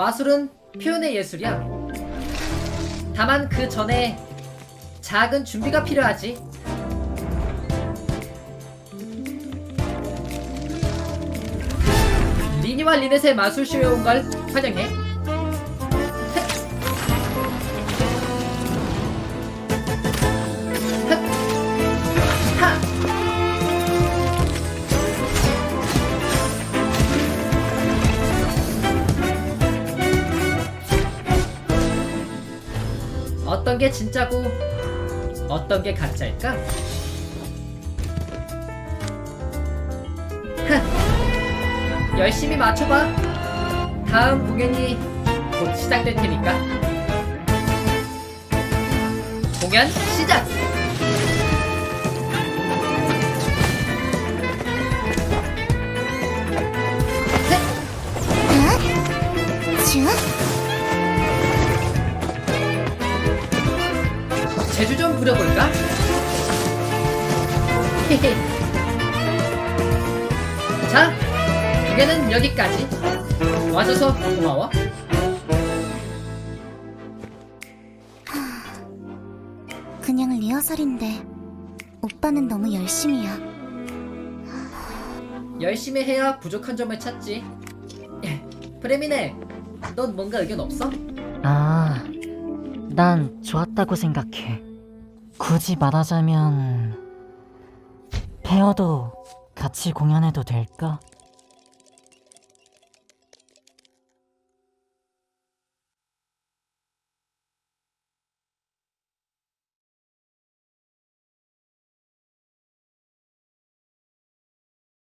마술은 표현의 예술이야. 다만 그 전에 작은 준비가 필요하지. 리니와 리넷의 마술쇼에 온 걸 환영해. 어떤 게 진짜고 어떤 게 가짜일까? 흥, 열심히 맞춰봐. 다음 공연이 곧 시작될 테니까. 공연 시작! 쭉? 제주 좀 부려볼까? 자, 공연은 여기까지. 와줘서 고마워. 그냥 리허설인데 오빠는 너무 열심이야. 열심히 해야 부족한 점을 찾지. 예, 프레미네, 넌 뭔가 의견 없어? 아, 난 좋았다고 생각해. 굳이 말하자면 페어도 같이 공연해도 될까?